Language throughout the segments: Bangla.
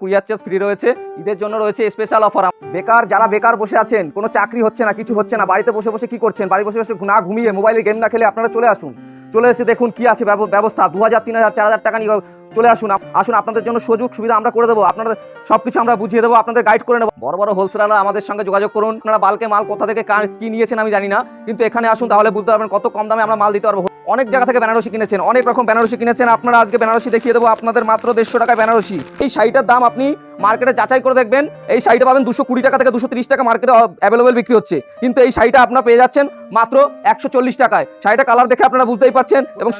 কুরিয়ার চার্জ ফ্রি রয়েছে। ঈদের জন্য রয়েছে স্পেশাল অফার বেকার যারা বেকার বসে আছেন, কোনো চাকরি হচ্ছে না, কিছু হচ্ছে না, বাড়িতে বসে বসে কি করছেন? বাড়ি বসে বসে না ঘুমিয়ে মোবাইলে গেম না খেলে আপনারা চলে আসুন। চলে এসে দেখুন কি আছে ব্যবস্থা। দু হাজার, তিন হাজার, চার হাজার টাকা নিয়ে চলে আসুন। আসুন, আপনাদের জন্য সুযোগ সুবিধা আমরা করে দেবো। আপনাদের সব কিছু আমরা বুঝিয়ে দেবো, আপনাদের গাইড করে নেব। বড় বড় হোলসেলাররা আমাদের সঙ্গে যোগাযোগ করুন। আপনারা বালকে মাল কোথা থেকে কি নিয়েছেন আমি জানি না। কিন্তু এখানে আসুন, তাহলে বুঝতে পারবেন কত কম দামে আমরা মাল দিতে পারব। অনেক জায়গা থেকে বেনারসি কিনেছেন, অনেক রকম বেনারসি কিনেছেন। আপনারা আজকে বেনারসি দেখিয়ে দেবো আপনাদের মাত্র দেড়শো টাকা বেনারসি। এই শাড়িটার দাম আপনি মার্কেটে যাচাই করে দেখবেন, এই শাড়িটা পাবেন দুশো কুড়ি টাকা থেকে দুশো তিরিশ টাকা মার্কেটে অ্যাভেলেবেল বিক্রি হচ্ছে। কিন্তু এই শাড়িটা আপনার পেয়ে যাচ্ছেন মাত্র একশো চল্লিশ টাকায়। শাড়িটা কালার দেখে আপনারা বুঝতেই পারছেন এবং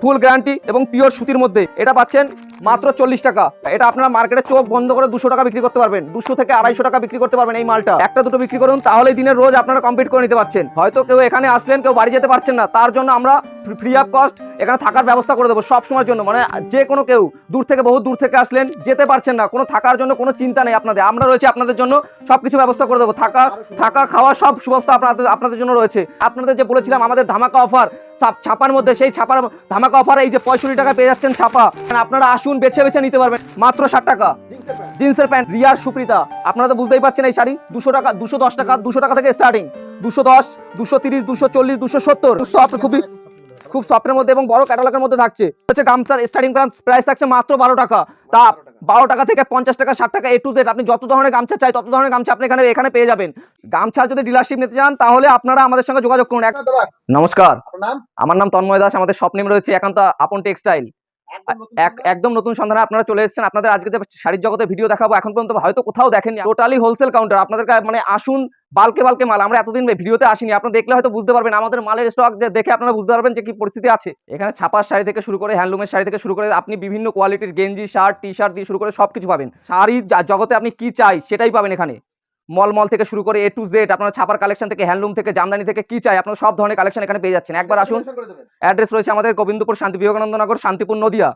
ফুল গ্যারান্টি এবং পিওর সুতির মধ্যে। এটা পাচ্ছেন মাত্র চল্লিশ টাকা। এটা আপনারা মার্কেটে চোখ বন্ধ করে দুশো টাকা বিক্রি করতে পারবেন। দুশো থেকে আড়াইশো টাকা বিক্রি করতে পারবেন এই মালটা। একটা দুটো বিক্রি করুন তাহলে দিনের রোজ আপনারা কমপ্লিট করে নিতে পারছেন। হয়তো কেউ এখানে আসলেন, কেউ বাড়ি যেতে পারছেন না। তার জন্য আমরা ফ্রি অফ কস্ট এখানে থাকার ব্যবস্থা করে দেবো সব সময়ের জন্য। মানে যে কোনো কেউ দূর থেকে, বহু দূর থেকে আসলেন, যেতে পারছেন না, কোনো থাকার জন্য কোনো চিন্তা নেই আপনাদের। আমরা রয়েছে আপনাদের জন্য সব কিছু ব্যবস্থা করে দেবো। থাকা থাকা, খাওয়া সব সুব্যবস্থা আপনাদের আপনাদের জন্য রয়েছে। আপনাদের যে বলেছিলাম, আমাদের ধামাকা অফার ছাপার মধ্যে, সেই ছাপার ধামাকা অফার এই যে পঁয়ষট্টি টাকা পেয়ে যাচ্ছেন ছাপা। মানে আপনারা আসুন। বেছে বেছে নিতে পারবেন। মাত্র ষাট টাকা। জিন্সের প্যান্ট। রিয়ার সুপ্রিতা। আপনারা তো বুঝতেই পারছেন এই শাড়ি। দুশো টাকা দুশো দশ টাকা দুশো টাকা থেকে স্টার্টিং দুশো দশ দুশো তিরিশ দুশো চল্লিশ দুশো সত্তর। সফট খুবই খুব সফটের মধ্যে এবং বড় ক্যাটালগের মধ্যে থাকছে। হচ্ছে গামছার স্টার্টিং প্রাইস থাকছে মাত্র বারো টাকা। তা বারো টাকা থেকে পঞ্চাশ টাকা ষাট টাকা এ টু জেড আপনি যত ধরনের গামছা চাই তত ধরনের গামছা আপনি এখানে এখানে পেয়ে যাবেন। গামছা যদি ডিলারশিপ নিতে চান তাহলে আপনারা আমাদের সঙ্গে যোগাযোগ করুন। নমস্কার। আমার নাম তন্ময় দাস। আমাদের শপ নেম রয়েছে একান্ত আপন টেক্সটাইল একদম নতুন সন্ধানে আপনারা চলে এসেছেন। আপনাদের আজকে যে শাড়ির জগতে ভিডিও দেখাবো এখন পর্যন্ত হয়তো কোথাও দেখেননি। টোটালি হোলসেল কাউন্টার আপনাদের মানে আসুন বালকে বালকে মাল। আমরা এতদিন ভিডিওতে আসিনি। আপনারা দেখলে হয়তো বুঝতে পারবেন আমাদের মালের স্টক দেখে আপনারা বুঝতে পারবেন যে কি পরিস্থিতি আছে। এখানে ছাপার শাড়ি থেকে শুরু করে হ্যান্ডলুমের শাড়ি থেকে শুরু করে আপনি বিভিন্ন কোয়ালিটির গেঞ্জি শার্ট টি শার্ট দিয়ে শুরু করে সব কিছু পাবেন শাড়ির জগতে আপনি কি চাই সেটাই পাবেন এখানে। মল মল থেকে শুরু করে এ টু জেড আপনার ছাপার কালেকশন থেকে হ্যান্ডলুম থেকে জামদানি থেকে কি চাই আপনারা সব ধরনের কালেকশন এখানে পেয়ে যাচ্ছেন। একবার আসুন। অ্যাড্রেস রয়েছে আমাদের গোবিন্দপুর শান্তি বিবেকানন্দনগর শান্তিপুর নদিয়া।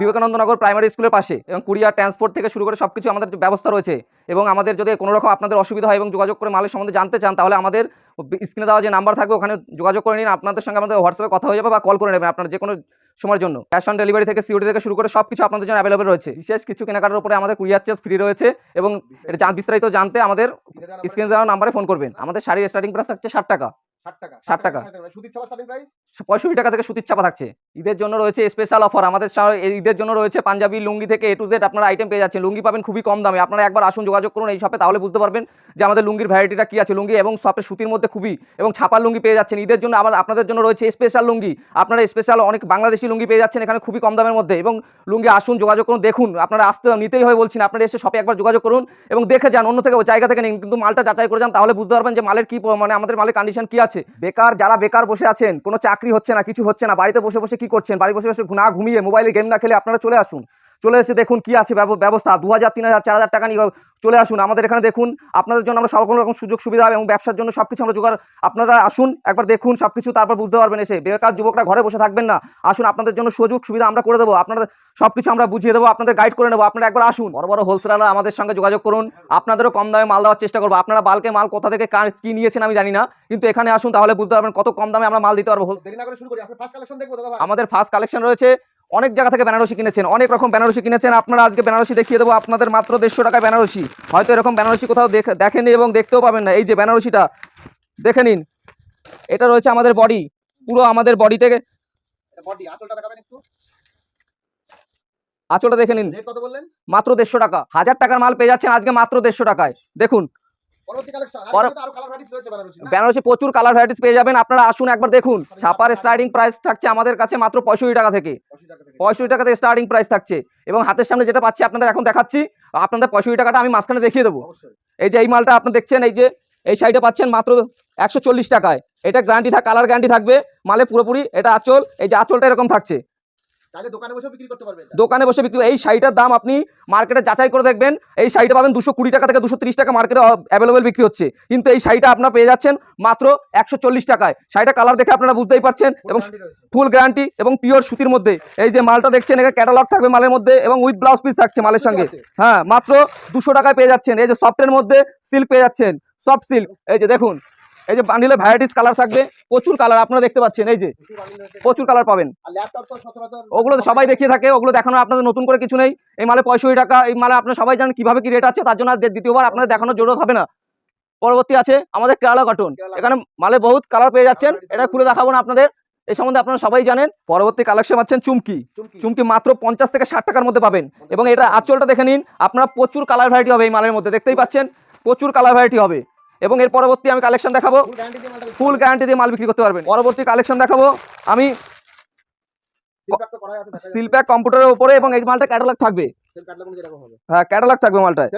বিবেকানন্দনগর প্রাইমারি স্কুলের পাশে এবং কুরিয়ার ট্রান্সপোর্ট থেকে শুরু করে সব কিছু আমাদের ব্যবস্থা রয়েছে। এবং আমাদের যদি কোনো রকম আপনাদের অসুবিধা হয় এবং যোগাযোগ করে মালের সম্বন্ধে জানতে চান তাহলে আমাদের স্ক্রিনে দেওয়া যে নাম্বার থাকবে ওখানে যোগাযোগ করে নিন। আপনাদের সঙ্গে আমাদের হোয়াটসঅ্যাপে কথা হয়ে যাবে বা কল করে নেবেন। আপনার যে কোনো সময়ের জন্য। ক্যাশ অন ডেলিভারি থেকে সিওডি থেকে শুরু করে সব কিছু আপনাদের জন্য অ্যাভেলেবল রয়েছে। বিশেষ কিছু কেনাকাটার উপরে আমাদের কুরিয়ার চার্জ ফ্রি রয়েছে এবং এটা বিস্তারিত জানতে আমাদের স্ক্রিন দেওয়া নাম্বারে ফোন করবেন। আমাদের শাড়ির স্টার্টিং প্রাইস থাকছে ষাট টাকা। 60 টাকা। 60 টাকা। সুদীপ ছাপা starting পঁয়ষট্টি টাকা থেকে সুতির চাপা থাকছে। ঈদের জন্য রয়েছে স্পেশাল অফার আমাদের ঈদের জন্য রয়েছে পাঞ্জাবি, লুঙ্গি থেকে এ টু জেড আপনারা আইটেম পেয়ে যাচ্ছেন। লুঙ্গি পাবেন খুবই কম দামে। আপনারা একবার আসুন, যোগাযোগ করুন এই শপে তাহলে বুঝতে পারবেন যে আমাদের লুঙ্গির ভ্যারাইটিটা কি আছে। লুঙ্গি এবং সফটের সুতির মধ্যে খুবই এবং ছাপার লুঙ্গি পেয়ে যাচ্ছেন। ঈদের জন্য আবার আপনাদের জন্য রয়েছে স্পেশাল লুঙ্গি। আপনারা স্পেশাল অনেক বাংলাদেশি লুঙ্গি পেয়ে যাচ্ছেন এখানে খুবই কম দামের মধ্যে এবং লুঙ্গি আসুন, যোগাযোগ করুন, দেখুন। আপনারা আসতে নিতেই হয় বলছেন আপনারা এসে শপে একবার যোগাযোগ করুন এবং দেখে যান, অন্য থেকে জায়গা থেকে নিন। কিন্তু মালটা যাচাই করে যান, তাহলে বুঝতে পারবেন যে মালের কি মানে আমাদের মালের কন্ডিশন কি আছে। বেকার, যারা বেকার বসে আছেন, কোনো চাকরি হচ্ছে না, কিছু হচ্ছে না, বাড়িতে বসে বসে কি করছেন? বাড়ি বসে বসে না ঘুমিয়ে মোবাইলে গেম না খেলে আপনারা চলে আসুন। চলে এসে দেখুন কি আছে ব্যব- ব্যবস্থা। দু হাজার তিন হাজার চার হাজার টাকা নিয়ে চলে আসুন। আমাদের এখানে দেখুন আপনাদের জন্য আমরা সকল রকম সুযোগ সুবিধা এবং ব্যবসার জন্য সব কিছু আমরা জোগাড় আপনারা আসুন একবার দেখুন সব কিছু তারপর বুঝতে পারবেন এসে। বেকার যুবকরা ঘরে বসে থাকবেন না। আসুন আপনাদের জন্য সুযোগ সুবিধা আমরা করে দেবো। আপনাদের সব কিছু আমরা বুঝিয়ে দেবো আপনাদের গাইড করে নেব। আপনারা একবার আসুন। বড় বড় হোলসেলাররা আমাদের সঙ্গে যোগাযোগ করুন। আপনাদেরও কম দামে মাল দেওয়ার চেষ্টা করব। আপনারা বালকে মাল কোথা থেকে কার- কি নিয়েছেন আমি জানি না। কিন্তু এখানে আসুন তাহলে বুঝতে পারবেন কত কম দামে আমরা মাল দিতে পারব? আমাদের ফার্স্ট কালেকশন রয়েছে অনেক জায়গা থেকে বেনারসি কিনেছেন অনেক রকম বেনারসি কিনেছেন। আপনারা আজকে বেনারসি দেখিয়ে দেবো আপনাদের মাত্র দেড়শো টাকায় বেনারসি। হয়তো এরকম বেনারসি কোথাও দেখে- দেখেননি এবং দেখতেও পাবেন না। এই যে বেনারসিটা দেখে নিন। এটা রয়েছে আমাদের বডি পুরো আমাদের বডি থেকে আঁচলটা দেখাবেন একটু? আঁচলটা দেখে নিন। কত বললেন? মাত্র দেড়শো টাকা। হাজার টাকার মাল পেয়ে যাচ্ছেন আজকে মাত্র দেড়শো টাকায়। দেখুন বেনারসি, প্রচুর কালার ভ্যারাইটিস পেয়ে যাবেন। আপনারা আসুন একবার দেখুন। ছাপার স্টার্টিং প্রাইস থাকছে আমাদের কাছে মাত্র পঁয়ষট্টি টাকা থেকে। 80 টাকা থেকে। পঁয়ষট্টি টাকা থেকে স্টার্টিং প্রাইস থাকছে। এবং হাতের সামনে যেটা পাচ্ছি আপনাদের এখন দেখাচ্ছি। আপনাদের পঁয়ষট্টি টাকাটা আমি মাঝখানে দেখিয়ে দেবো। এই যে এই মালটা আপনি দেখছেন এই যে এই শাড়িটা পাচ্ছেন মাত্র একশো চল্লিশ টাকায়। এটা গ্যারান্টি থাক কালার গ্যারান্টি থাকবে। মালে পুরোপুরি এটা আঁচল। এই যে আঁচলটা এরকম থাকছে। দোকানে বসেও বিক্রি করতে পারবেন দোকানে বসে বিক্রি এই শাড়িটার দাম আপনি মার্কেটে যাচাই করে দেখবেন। এই শাড়িটা পাবেন দুশো কুড়ি টাকা থেকে দুশো তিরিশ টাকা মার্কেটে অ্যাভেলেবেল বিক্রি হচ্ছে। কিন্তু এই শাড়িটা আপনার পেয়ে যাচ্ছেন মাত্র একশো চল্লিশ টাকায়। শাড়িটা কালার দেখে আপনারা বুঝতেই পারছেন। এবং ফুল গ্যারান্টি এবং পিওর সুতির মধ্যে। এই যে মালটা দেখছেন এখানে ক্যাটালগ থাকবে মালের মধ্যে এবং উইথ ব্লাউজ পিস থাকছে মালের সঙ্গে। হ্যাঁ মাত্র দুশো টাকায় পেয়ে যাচ্ছেন। এই যে সফটের মধ্যে সিল্ক পেয়ে যাচ্ছেন। সফট সিল্ক এই যে দেখুন এই যে বান্ডিলে ভ্যারাইটিস কালার থাকবে প্রচুর কালার আপনারা দেখতে পাচ্ছেন এই যে প্রচুর কালার পাবেন। ওগুলো তো সবাই দেখিয়ে থাকে ওগুলো দেখানো আপনাদের নতুন করে কিছু নেই। এই মালে পঁয়ষট্টি টাকা এই মালে আপনারা সবাই জানেন কীভাবে কি রেট আছে তার জন্য দ্বিতীয়বার আপনাদের দেখানোর জরুরত হবে না। পরবর্তী আছে আমাদের কেরালা কটন এখানে মালে বহুত কালার পেয়ে যাচ্ছেন এটা খুলে দেখাবো না আপনাদের। এই সম্বন্ধে আপনারা সবাই জানেন। পরবর্তী কালেকশন পাচ্ছেন চুমকি। চুমকি। মাত্র পঞ্চাশ থেকে ষাট টাকার মধ্যে পাবেন। এবং এটা আঁচলটা দেখে নিন আপনারা প্রচুর কালার ভ্যারাইটি হবে এই মালের মধ্যে দেখতেই পাচ্ছেন প্রচুর কালার ভ্যারাইটি হবে। এবং এর পরবর্তী আমি কালেকশন দেখাবো। ফুল গ্যারান্টি দিয়ে মাল বিক্রি করতে পারবেন। পরবর্তী কালেকশন দেখাবো। আমি সিলপ্যাক সিলপ্যাক কম্পিউটারের উপরে এবং এই মালটা ক্যাটালগ থাকবে। হ্যাঁ ক্যাটালগ থাকবে মালটায়।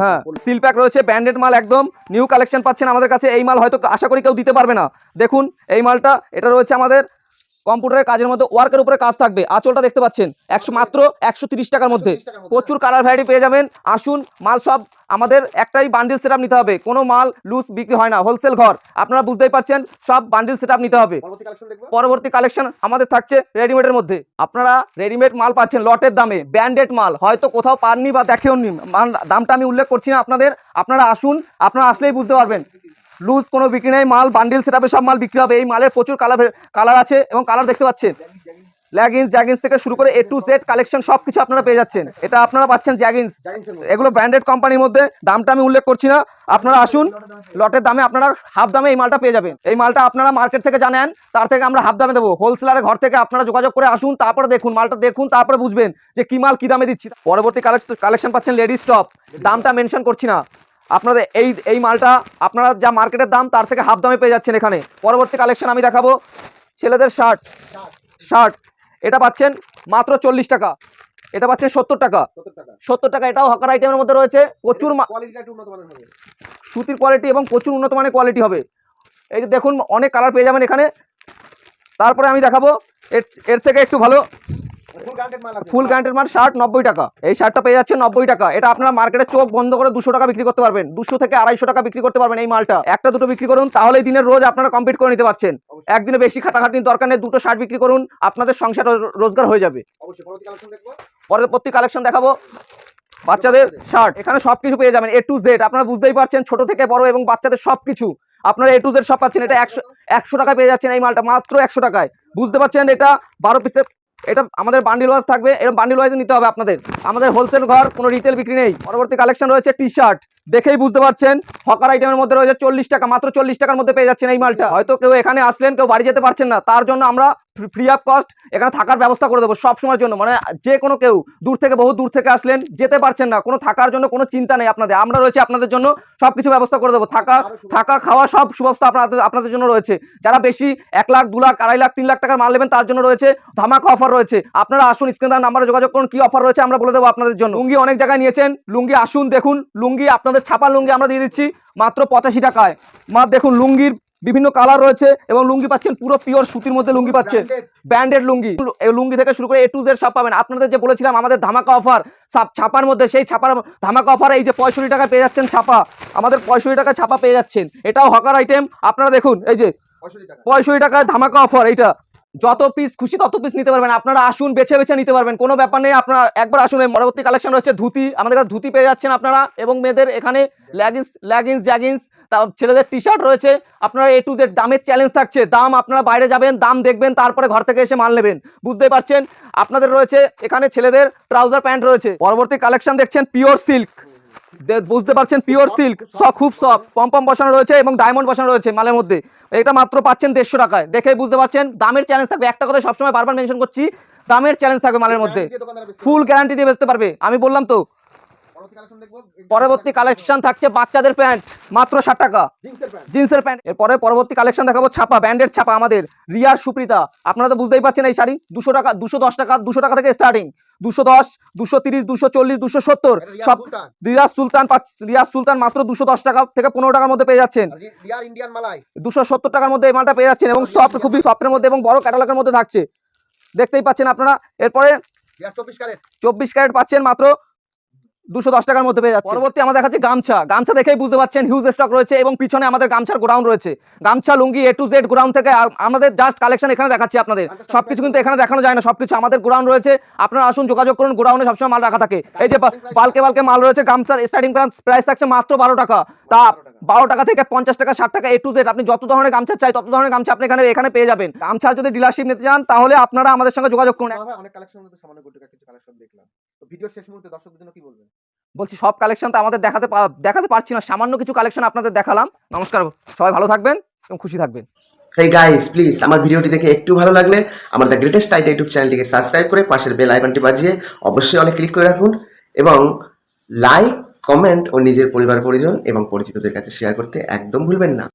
হ্যাঁ বলুন। রয়েছে ব্র্যান্ডেড মাল একদম। নিউ কালেকশন পাচ্ছেন আমাদের কাছে। এই মাল হয়তো আশা করি কেউ দিতে পারবে না। দেখুন, এই মালটা, এটা রয়েছে আমাদের কম্পিউটারের কাজের মধ্যে ওয়ার্কের উপরে কাজ থাকবে। আঁচলটা দেখতে পাচ্ছেন। একশো মাত্র একশো তিরিশ টাকার মধ্যে। 130 টাকার মধ্যে। প্রচুর কালার ভ্যারাইটি পেয়ে যাবেন। আসুন মাল সব আমাদের একটাই বান্ডিল সেট নিতে হবে। কোনো মাল লুজ বিক্রি হয় না। হোলসেল ঘর। আপনারা বুঝতেই পারছেন সব বান্ডিল সেট নিতে হবে। পরবর্তী কালেকশন আমাদের থাকছে রেডিমেডের মধ্যে। আপনারা রেডিমেড মাল পাচ্ছেন লটের দামে। ব্র্যান্ডেড মাল। হয়তো কোথাও পাননি বা দেখেওনি। দামটা আমি উল্লেখ করছি না আপনাদের। আপনারা আসুন আপনারা আসলেই বুঝতে পারবেন। লুজ কোনো বিক্রি নেই, মাল বান্ডিল সেটাপে সব মাল বিক্রি হবে। এই মালের প্রচুর কালার কালার আছে এবং কালার দেখতে পাচ্ছেন। ল্যাগিংস জ্যাগিংস থেকে শুরু করে এ টু জেড কালেকশন সব কিছু আপনারা পেয়ে যাচ্ছেন। এটা আপনারা পাচ্ছেন জ্যাগিংস এগুলো ব্র্যান্ডেড কোম্পানির মধ্যে, দামটা আমি উল্লেখ করছি না। আপনারা আসুন, লটের দামে আপনারা হাফ দামে এই মালটা পেয়ে যাবেন। এই মালটা আপনারা মার্কেট থেকে জানেন, তার থেকে আমরা হাফ দামে দেবো। হোলসেলারের ঘর থেকে আপনারা যোগাযোগ করে আসুন, তারপরে দেখুন, মালটা দেখুন, তারপরে বুঝবেন যে কি মাল কি দামে দিচ্ছি। পরবর্তী কালেকশন পাচ্ছেন লেডিস টপ দামটা মেনশন করছি না। আপনাদের এই এই মালটা আপনারা যা মার্কেটের দাম তার থেকে হাফ দামে পেয়ে যাচ্ছেন এখানে। পরবর্তী কালেকশন আমি দেখাবো। ছেলেদের শার্ট শার্ট এটা পাচ্ছেন মাত্র চল্লিশ টাকা। এটা পাচ্ছেন সত্তর টাকা। সত্তর টাকা। এটাও হকার আইটেমের মধ্যে রয়েছে। প্রচুর সুতির কোয়ালিটি এবং প্রচুর উন্নত মানের কোয়ালিটি হবে। এই যে দেখুন অনেক কালার পেয়ে যাবেন এখানে। তারপরে আমি দেখাবো। এর এর থেকে একটু ভালো। ফুল গ্যারান্টেড মাল শার্ট নব্বই টাকা। এই শার্টটা পেয়ে যাচ্ছে নব্বই টাকা। এটা আপনারা মার্কেটে চোখ বন্ধ করে দুশো টাকা বিক্রি করতে পারবেন। দুশো থেকে আড়াইশো টাকা বিক্রি করতে পারবেন এই মালটা। একটা দুটো বিক্রি করুন তাহলে দিনের রোজ আপনারা কমপ্লিট করে নিতে পারছেন। একদিনে বেশি খাটাখাটির দরকার নেই দুটো শার্ট বিক্রি করুন আপনাদের সংসার রোজগার হয়ে যাবে। অবশ্যই পরবর্তী কালেকশন পরবর্তী কালেকশন দেখাবো। বাচ্চাদের শার্ট এখানে সবকিছু পেয়ে যাবেন এ টু জেড আপনারা বুঝতেই পারছেন ছোট থেকে বড় এবং বাচ্চাদের সবকিছু। আপনারা এ টু জেড সব পাচ্ছেন এটা একশো একশো টাকায় পেয়ে যাচ্ছেন এই মালটা মাত্র একশো টাকায়। বুঝতে পারছেন এটা বারো পিসের এটা আমাদের বান্ডিল ওয়াইজ থাকবে এরকম বান্ডিল ওয়াইজ নিতে হবে আপনাদের। আমাদের হোলসেল ঘর, কোনো রিটেল বিক্রি নেই। পরবর্তী কালেকশন রয়েছে টি শার্ট দেখেই বুঝতে পারছেন, হকার আইটেমের মধ্যে রয়েছে চল্লিশ টাকা, মাত্র চল্লিশ টাকার মধ্যে পেয়ে যাচ্ছেন এই মালটা। হয়তো কেউ এখানে আসলেন, কেউ বাড়ি যেতে পারছেন না, তার জন্য আমরা ফ্রি অফ কস্ট এখানে থাকার ব্যবস্থা করে দেবো সব সময়ের জন্য। মানে যে কোনো কেউ দূর থেকে, বহু দূর থেকে আসলেন, যেতে পারছেন না, কোনো থাকার জন্য কোনো চিন্তা নেই আপনাদের। আমরা রয়েছে আপনাদের জন্য সব কিছু ব্যবস্থা করে দেবো। থাকা থাকা, খাওয়া সব সুব্যবস্থা আপনাদের আপনাদের জন্য রয়েছে। যারা বেশি এক লাখ, দু লাখ, আড়াই লাখ, তিন লাখ টাকার মাল নেবেন, তার জন্য রয়েছে ধামাকা অফার রয়েছে। আপনারা আসুন, স্ক্রিন নাম্বারে যোগাযোগ করুন, কি অফার রয়েছে আমরা বলে দেবো আপনাদের জন্য। লুঙ্গি অনেক জায়গায় নিয়েছেন, লুঙ্গি আসুন, দেখুন। লুঙ্গি আপনাদের ছাপা লুঙ্গি আমরা দিয়ে দিচ্ছি মাত্র পঁচাশি টাকায়। মা দেখুন লুঙ্গির বিভিন্ন কালার রয়েছে এবং লুঙ্গি পাচ্ছেন পুরো পিওর সুতির মধ্যে লুঙ্গি পাচ্ছেন। ব্র্যান্ডেড লুঙ্গি। এই লুঙ্গি থেকে শুরু করে এ টু জেড সব পাবেন। আপনাদের যে বলেছিলাম আমাদের ধামাকা অফার ছাপার মধ্যে সেই ছাপার ধামাকা অফার এই যে পঁয়ষট্টি টাকা পেয়ে যাচ্ছেন ছাপা। আমাদের পঁয়ষট্টি টাকা ছাপা পেয়ে যাচ্ছেন। এটাও হকার আইটেম আপনারা দেখুন এই যে পঁয়ষট্টি টাকায়। ধামাকা অফার এইটা। যত পিস খুশি তত পিস নিতে পারবেন। আপনারা আসুন, বেছে বেছে নিতে পারবেন। কোনো ব্যাপার নেই, আপনারা একবার আসুন। পরবর্তী কালেকশন রয়েছে ধুতি। আমাদের কাছে ধুতি পেয়ে যাচ্ছেন আপনারা এবং মেয়েদের এখানে ল্যাগিংস ল্যাগিংস জ্যাগিংস তা ছেলেদের টি শার্ট রয়েছে। আপনারা এ টু জেড দামের চ্যালেঞ্জ থাকছে। দাম আপনারা বাইরে যাবেন, দাম দেখবেন, তারপরে ঘর থেকে এসে মাল নেবেন। বুঝতেই পারছেন? আপনাদের রয়েছে এখানে ছেলেদের ট্রাউজার প্যান্ট রয়েছে। পরবর্তী কালেকশন দেখছেন পিওর সিল্ক বুঝতে পারছেন? পিওর সিল্ক খুব সফট পম্পম বসানো রয়েছে এবং ডায়মন্ড বসানো রয়েছে মালের মধ্যে। এটা মাত্র পাচ্ছেন দেড়শো টাকায়। দেখে বুঝতে পারছেন? দামের চ্যালেঞ্জ থাকবে। একটা কথা সবসময় বারবার মেনশন করছি দামের চ্যালেঞ্জ থাকবে মালের মধ্যে। ফুল গ্যারান্টি দিয়ে বেচতে পারবে। আমি বললাম তো। পরবর্তী কালেকশন থাকছে বাচ্চাদের প্যান্ট মাত্র ষাট টাকা। জিন্সের প্যান্ট। এরপরে পরবর্তী কালেকশন দেখাবো ছাপা ব্যান্ডের ছাপা আমাদের রিয়ার সুপ্রিতা। আপনারা তো বুঝতেই পারছেন এই শাড়ি দুশো টাকা দুশো দশ টাকা দুশো টাকা থেকে স্টার্টিং দুশো দশ দুশো তিরিশ দুশো চল্লিশ দুশো সত্তর। সব রিয়াজ সুলতান রিয়াজ সুলতান মাত্র দুশো দশ টাকা থেকে পনেরো টাকার মধ্যে পেয়ে যাচ্ছেন। দুশো সত্তর টাকার মধ্যে এই মালটা পেয়ে যাচ্ছেন এবং সফট খুবই সফটের মধ্যে এবং বড় ক্যাটালগের মধ্যে থাকছে। দেখতেই পাচ্ছেন আপনারা। এরপরে চব্বিশ ক্যারেট পাচ্ছেন মাত্র দুশো দশ টাকার মধ্যে পেয়ে যাচ্ছে। পরবর্তী আমাদের কাছে গামছা। গামছা দেখেই বুঝতে পারছেন হিউজ স্টক রয়েছে এবং পিছনে আমাদের গামছার গোডাউন রয়েছে। Gamchha lungi A to Z godown থেকে আমাদের জাস্ট কালেকশন এখানে দেখাচ্ছি আপনাদের। সবকিছু কিন্তু এখানে দেখানো যায় না সবকিছু আমাদের গোডাউন রয়েছে। আপনারা আসুন যোগাযোগ করুন গোডাউনে সবসময় মাল রাখা থাকে। এই যে বা- বালকে বালকে মাল রয়েছে গামছার স্টার্টিং প্রাইস থাকছে মাত্র বারো টাকা। তা বারো টাকা। থেকে পঞ্চাশ টাকা ষাট টাকা এ টু জেড আপনি যত ধরনের গামছা চাই তত ধরনের গামছা আপনি এখানে এখানে পেয়ে যাবেন। গামছার যদি ডিলারশিপ নিতে চান তাহলে আপনারা আমাদের সঙ্গে যোগাযোগ করুন। অনেক কালেকশন সামান্য কিছু কালেকশন দেখলাম। তো ভিডিও শেষ মুহূর্তে দর্শকদের জন্য কি বলবেন? বলছি সব কালেকশন তো আমাদের দেখাতে পা- দেখাতে পারছি না। সামান্য কিছু কালেকশন আপনাদের দেখালাম। নমস্কার সবাই ভালো থাকবেন এবং খুশি থাকবেন। হেই গাইস প্লিজ আমার ভিডিওটি দেখে একটু ভালো লাগলে আমার দ্য গ্রেটেস্ট টাইট ইউটিউব চ্যানেলটিকে সাবস্ক্রাইব করে পাশের বেল আইকনটি বাজিয়ে অবশ্যই অনেক ক্লিক করে রাখুন এবং লাইক কমেন্ট ও নিজের পরিবার পরিজন এবং পরিচিতদের কাছে শেয়ার করতে একদম ভুলবেন না।